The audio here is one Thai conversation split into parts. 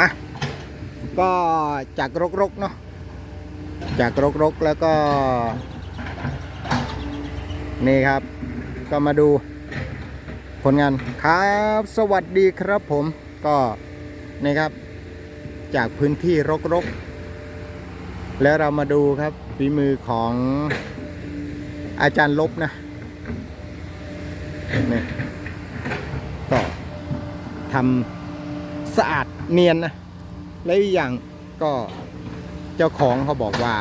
อะก็จากรกๆเนาะจากรกๆแล้วก็ นี่ครับ ก็มาดูผลงานครับ สวัสดีครับผมก็นี่ครับ จากพื้นที่รกๆ แล้วเรามาดูครับฝีมือของอาจารย์ลบนะนี่ก็ทำสะอาด เนียนนะ และอีกอย่างก็เจ้าของเขาบอกว่า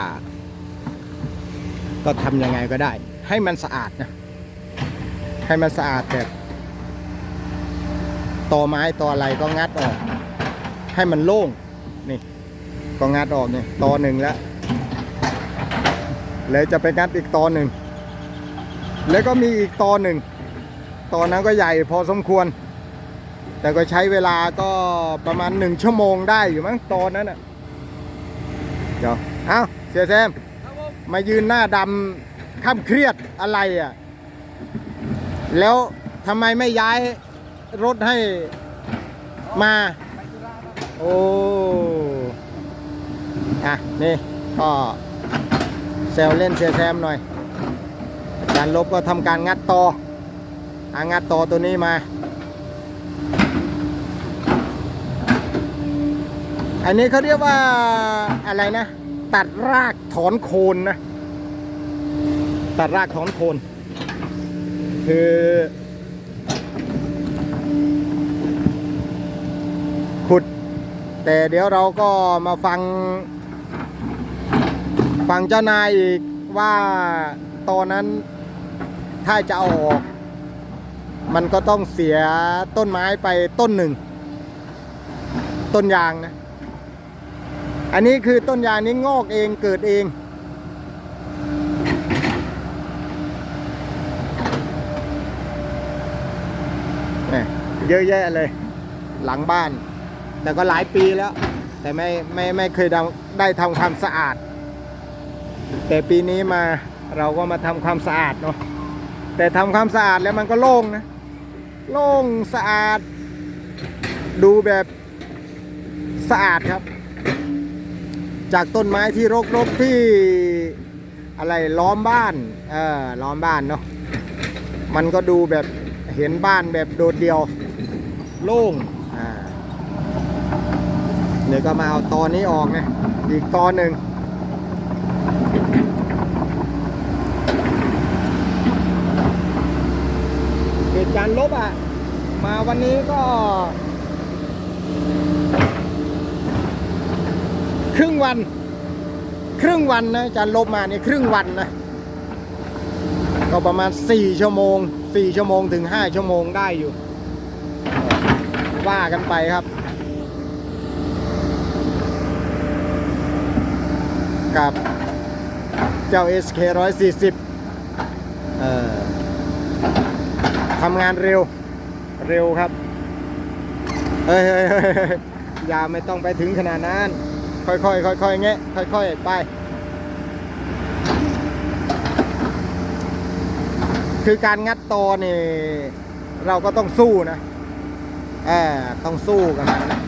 ก็ทำยังไงก็ได้ ให้มันสะอาดนะ ให้มันสะอาดแบบต่อไม้ต่ออะไรก็งัดออก ให้มันโล่งนี่ก็งัดออกเนี่ยตอหนึ่งแล้วเลยจะไปงัดอีกตอหนึ่ง แล้วก็มีอีกตอหนึ่งตอนั้นก็ใหญ่พอสมควร แต่ก็ใช้เวลาก็ประมาณหนึ่งชั่วโมงได้อยู่มั้งตอนนั้นอะเดี๋ยวเอ้าเสียแซมครับผมมายืนหน้าดำข้ามเครียดอะไรอะ แล้วทำไมไม่ย้ายรถให้มา โอ้อะนี่ก็แซวเล่นเสียแซมหน่อยอาจารย์ลบก็ทำการงัดตออางัดตอตัวนี้มา อันนี้เขาเรียกว่าอะไรนะ ตัดรากถอนโคนนะ ตัดรากถอนโคน คือ ขุด แต่เดี๋ยวเราก็มาฟัง ฟังเจ้านายอีกว่าตอนนั้นถ้าจะเอาออก มันก็ต้องเสียต้นไม้ไปต้นหนึ่ง ต้นยางนะ อันนี้คือต้นยางนี้งอกเองเกิดเองเนี่ยเยอะแยะเลย หลังบ้าน แต่ก็หลายปีแล้ว แต่ไม่ไม่ไม่เคยได้ได้ทำความสะอาด แต่ปีนี้มาเราก็มาทำความสะอาดเนาะแต่ทำความสะอาดแล้วมันก็โล่งนะ โล่งสะอาด ดูแบบสะอาดครับ จากต้นไม้ที่รกๆที่อะไรล้อมบ้านเออล้อมบ้านเนาะมันก็ดูแบบเห็นบ้านแบบโดดเดี่ยวโล่งอ่าเดี๋ยวก็มาเอาตอนนี้ออกนะอีกตอนหนึ่งเหตุการณ์ลบอะ มาวันนี้ก็ ครึ่งวัน ครึ่งวันนะจารย์ลบมาเนี่ยครึ่งวันนะ ก็ประมาณ 4 ชั่วโมง 4 ชั่วโมงถึง 5 ชั่วโมงได้อยู่ ว่ากันไปครับ กับเจ้า SK 140เอ่อทำงานเร็ว เร็วครับ เฮ้ยเฮ้ยเฮ้ยอย่าไม่ต้องไปถึงขนาดนั้น ค่อยๆค่อยๆแงะค่อยๆไป คือการงัดตอนี่เราก็ต้องสู้นะเออต้องสู้กับมันนะ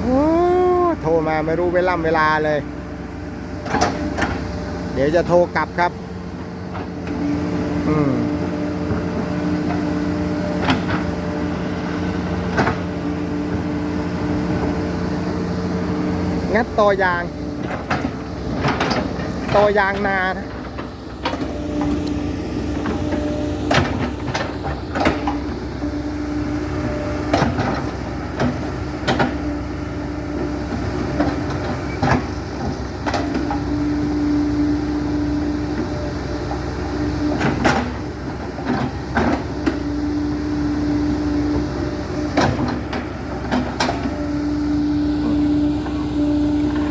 โอ้โทรมาไม่รู้เวล่ำเวลาเลย เดี๋ยวจะโทรกลับครับ อืม งัดตอยาง ตอยางนานะ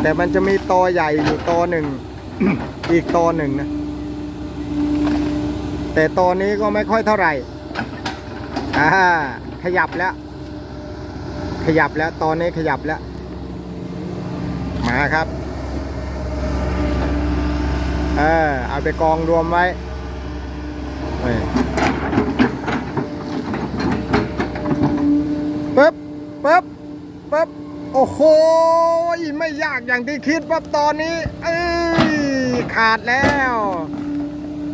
แต่มันจะมีตอใหญ่อยู่ตอหนึ่ง อีกตอหนึ่งนะ แต่ตอนนี้ก็ไม่ค่อยเท่าไหร่อ่าขยับแล้ว ขยับแล้วตอนนี้ขยับแล้ว มาครับเออเอาไปกองรวมไว้เออปึ๊บปึ๊บปึ๊บ โอ้โห ไม่ยากอย่างที่คิดว่าตอนนี้เอ้ยขาดแล้ว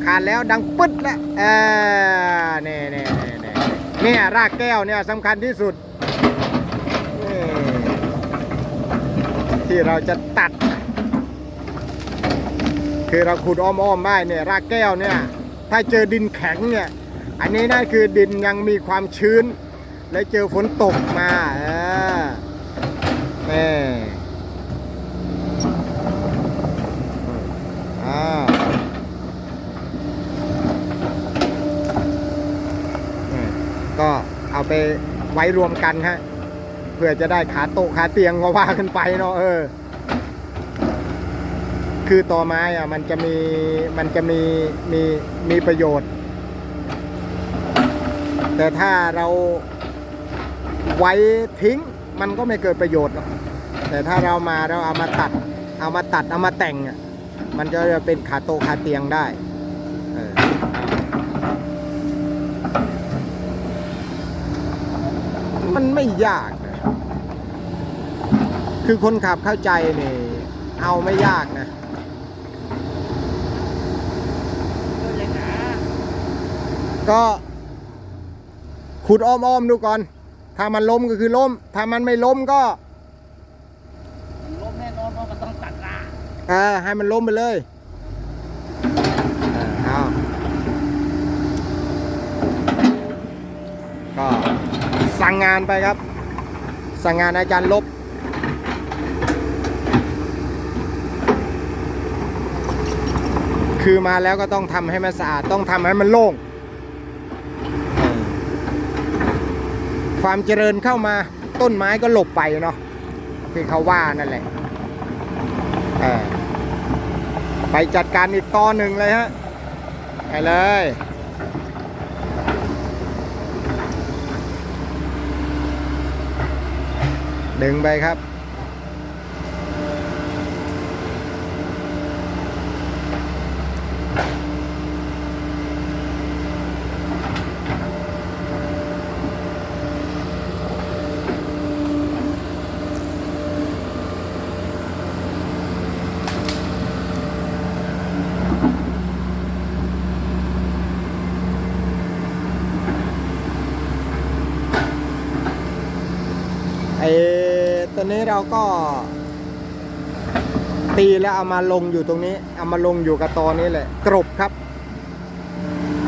ขาดแล้วดังปึ๊ดละเออเน่เน่เน่เน่เนี่ยรากแก้วเนี่ยสำคัญที่สุด ที่เราจะตัด คือเราขุดอ้อมๆได้เนี่ยรากแก้วเนี่ย ถ้าเจอดินแข็งเนี่ย อันนี้นั่นคือดินยังมีความชื้น และเจอฝนตกมาเออ นี่อ่าก็เอาไปไว้รวมกันฮะเพื่อจะได้ขาโต๊ะขาเตียงก็ว่ากันไปเนาะเออ คือต่อไม้อะมันจะมีมันจะมีมีมีประโยชน์ แต่ถ้าเราไว้ทิ้ง มันก็ไม่เกิดประโยชน์หรอกแต่ถ้าเรามาเราเอามาตัด เอามาตัดเอามาแต่งอะมันจะเป็นขาโตะขาเตียงได้เออมันไม่ยากนะคือคนขับเข้าใจนี่เอาไม่ยากนะก็ขุดอ้อมๆดูก่อน ถ้ามันล้มก็คือล้ม ถ้ามันไม่ล้มก็ล้มแน่นอนเพราะมันต้องตัดรากเออให้มันล้มไปเลยเออเอาก็สั่งงานไปครับ สั่งงานอาจารย์ลบคือมาแล้วก็ต้องทำให้มันสะอาดต้องทำให้มันโล่งเออ ความเจริญเข้ามาต้นไม้ก็หลบไปเนาะที่เขาว่านั่นแหละไปจัดการอีกตอนหนึ่งเลยฮะไปเลยดึงไปครับไอ้ ตัวนี้เราก็ ตีแล้วเอามาลงอยู่ตรงนี้ เอามาลงอยู่กับตอนี้แหละ กรบครับ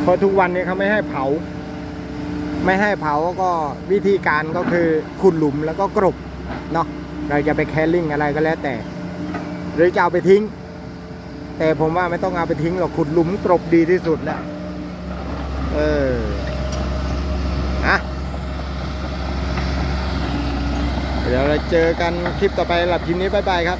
เพราะทุกวันนี้เขาไม่ให้เผา ไม่ให้เผาก็วิธีการก็คือขุดหลุมแล้วก็กรบเนาะเราจะไปแคลริ่งอะไรก็แล้วแต่ หรือจะเอาไปทิ้ง แต่ผมว่าไม่ต้องเอาไปทิ้งหรอกขุดหลุมกรบดีที่สุดแล้วเอออะเดี๋ยวเราเจอกันคลิปต่อไปหลับคลิปนี้บ๊ายบายครับ